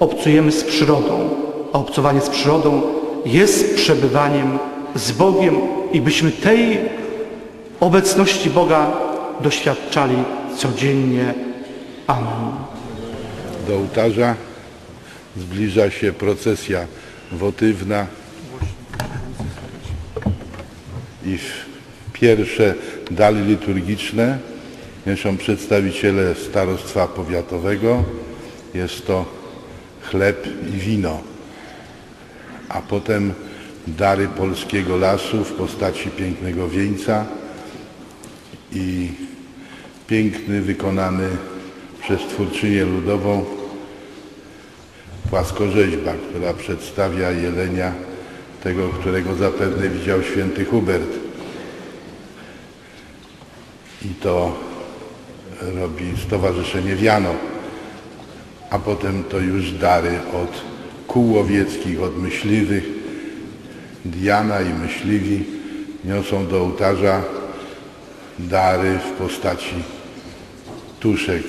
obcujemy z przyrodą, a obcowanie z przyrodą jest przebywaniem z Bogiem i byśmy tej obecności Boga doświadczali codziennie. Amen. Do ołtarza zbliża się procesja wotywna i pierwsze dali liturgiczne niosą przedstawiciele starostwa powiatowego. Jest to chleb i wino, a potem dary polskiego lasu w postaci pięknego wieńca i piękny, wykonany przez twórczynię ludową płaskorzeźba, która przedstawia jelenia, tego, którego zapewne widział święty Hubert. I to robi Stowarzyszenie Wiano. A potem to już dary od kół łowieckich, od myśliwych. Diana i myśliwi niosą do ołtarza dary w postaci tuszek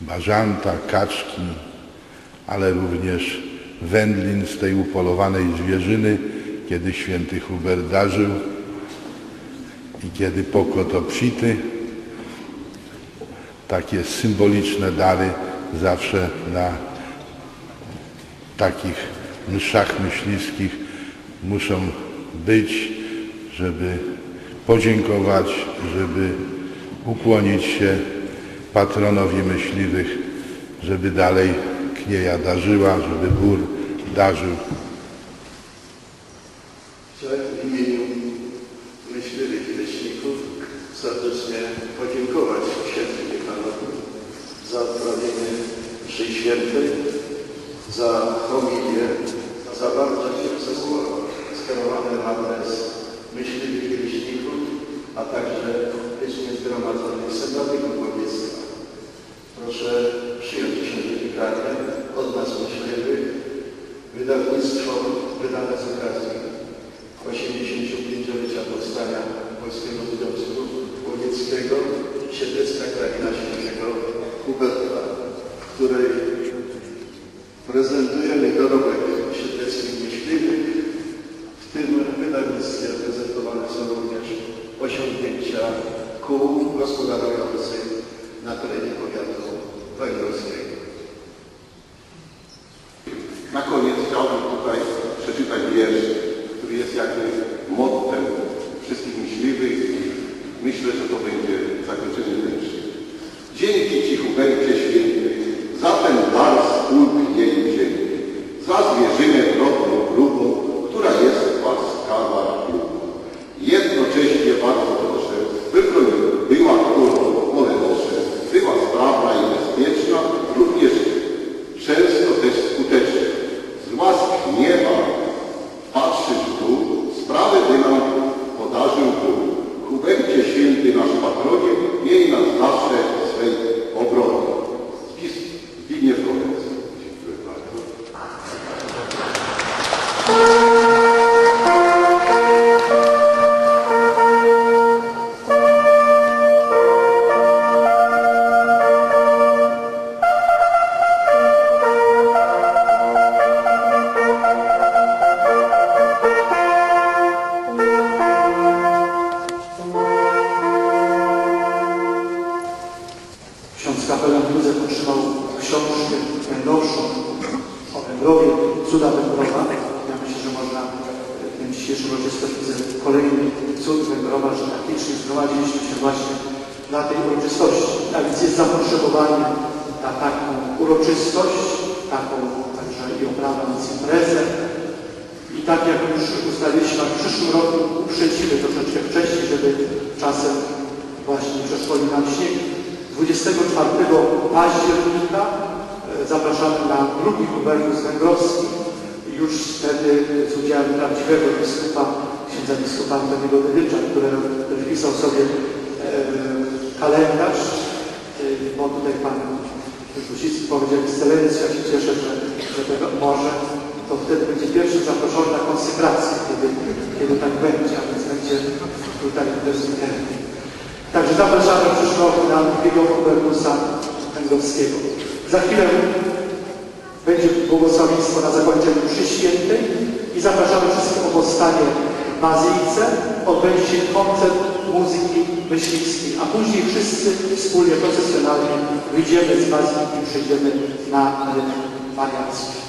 bażanta, kaczki, ale również wędlin z tej upolowanej zwierzyny, kiedy święty Hubert darzył i kiedy pokład obfity. Takie symboliczne dary zawsze na takich mszach myśliwskich muszą być, żeby podziękować, żeby ukłonić się patronowi myśliwych, żeby dalej knieja darzyła, żeby bór darzył. Chciałem w imieniu myśliwych i leśników serdecznie podziękować księdzu dziekanowi za odprawienie mszy świętej, za homilię, za bardzo ciepłe słowa skierowane na adres myśliwych i a także licznie zgromadzonych sympatyków łowiectwa. Proszę przyjąć wikarię od nas myśliwych, wydawnictwo wydane z okazji 85-lecia powstania Polskiego Związku Łowieckiego Siedlecka Krajina Świętego Huberta, której prezentujemy dorobek siedleckich myśliwych. W tym wydawnictwie prezentowane są również osiągnięcia kół gospodarujących na terenie powiatu węgorskiego. Na koniec chciałbym tutaj przeczytać wiersz, który jest jakby mottem wszystkich myśliwych myślę, że to będzie dzisiejszym uroczystości kolejny cud Węgrowa, że faktycznie zgromadziliśmy się właśnie dla tej uroczystości. A więc jest zapotrzebowanie na taką uroczystość, taką także i oprawę, więc imprezę. I tak jak już ustaliliśmy, w przyszłym roku uprzedzimy troszeczkę wcześniej, żeby czasem właśnie przeszkodzi nam śnieg. 24 października e, zapraszamy na drugi Hubertus Węgrowski. Już wtedy z udziałem prawdziwego biskupa, księdza biskupa Antoniego Dydycza, który wpisał sobie e, kalendarz, e, bo tutaj pan Gusicki powiedział ekscelencja, ja się cieszę, że, że tego może, to wtedy będzie pierwszy zaproszony na konsekrację, kiedy, kiedy tak będzie, a więc będzie tutaj bez weekendu. Także zapraszamy roku na drugiego Hubertusa Węgrowskiego. Za chwilę będzie błogosławieństwo na zakończeniu mszy świętej i zapraszamy wszystkich o powstanie w Bazylice. Odbędzie się koncert muzyki myśliwskiej, a później wszyscy wspólnie, procesjonalnie wyjdziemy z Bazyliki i przejdziemy na rynek mariacki.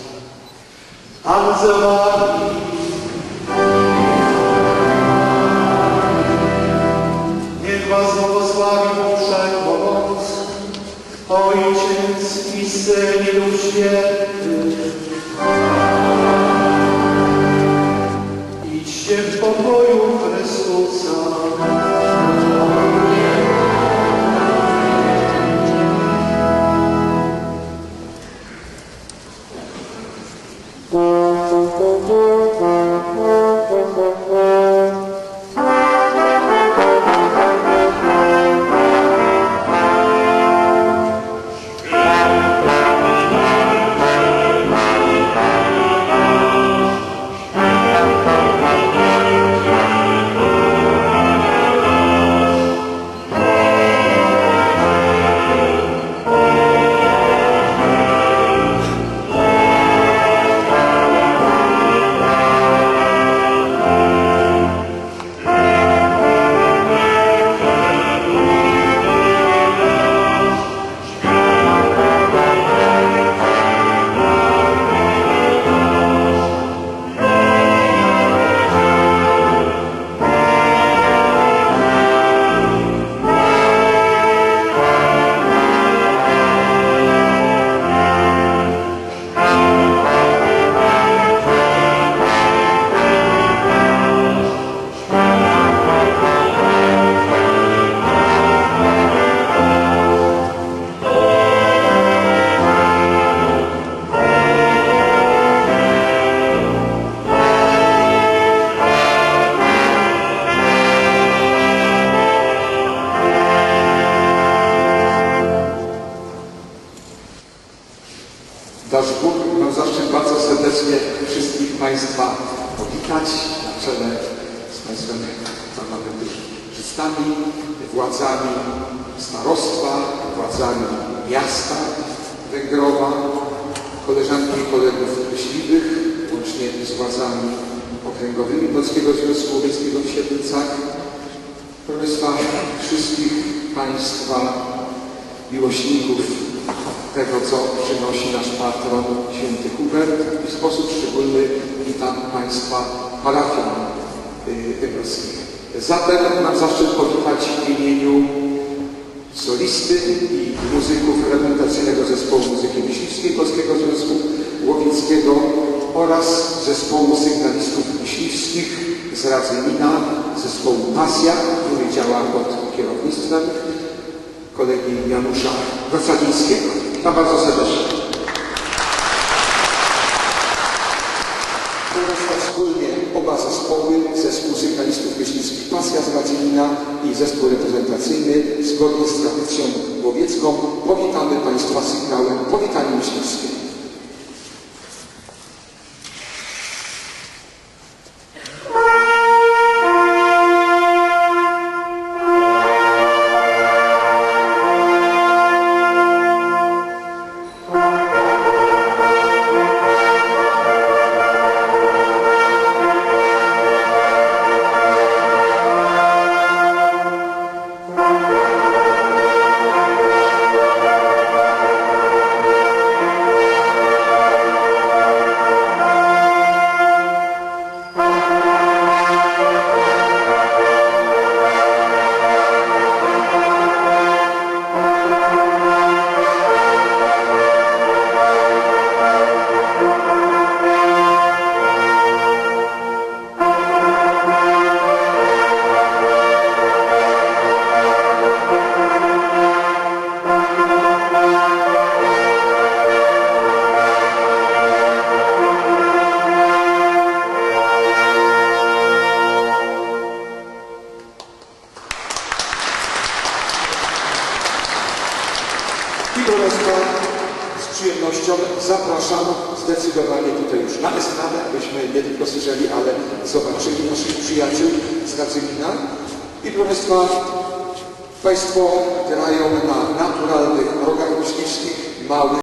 Ojciec i Syn Święty. Idźcie w pokoju Dasz Bóg, mam zaszczyt bardzo serdecznie wszystkich Państwa powitać na czele z Państwem parlamentarzystami, władzami starostwa, władzami miasta Węgrowa, koleżanki i kolegów myśliwych, łącznie z władzami okręgowymi Polskiego Związku Łowieckiego w Siedlcach, proszę wszystkich Państwa miłośników tego, co przynosi nasz patron święty Hubert i w sposób szczególny witam Państwa parafian y, wybrowskich. Zatem mam zaszczyt powitać w imieniu solisty i muzyków reprezentacyjnego zespołu muzyki myśliwskiej Polskiego Związku Łowieckiego oraz zespołu sygnalistów myśliwskich z Radzymina, zespołu Pasja, który działa pod kierownictwem kolegi Janusza Gosadzińskiego. Witam bardzo serdecznie. Teraz wspólnie oba zespoły, zespół sygnalistów myśliwskich Pasja z Radzymina i zespół reprezentacyjny zgodnie z tradycją łowiecką powitamy Państwa sygnałem powitanie myśliwskie. Państwa, z przyjemnością zapraszam zdecydowanie tutaj już na estradę, abyśmy nie tylko słyszeli, ale zobaczyli naszych przyjaciół z Radzymina. I proszę Państwa, Państwo grają na naturalnych rogach myśliwskich, małych,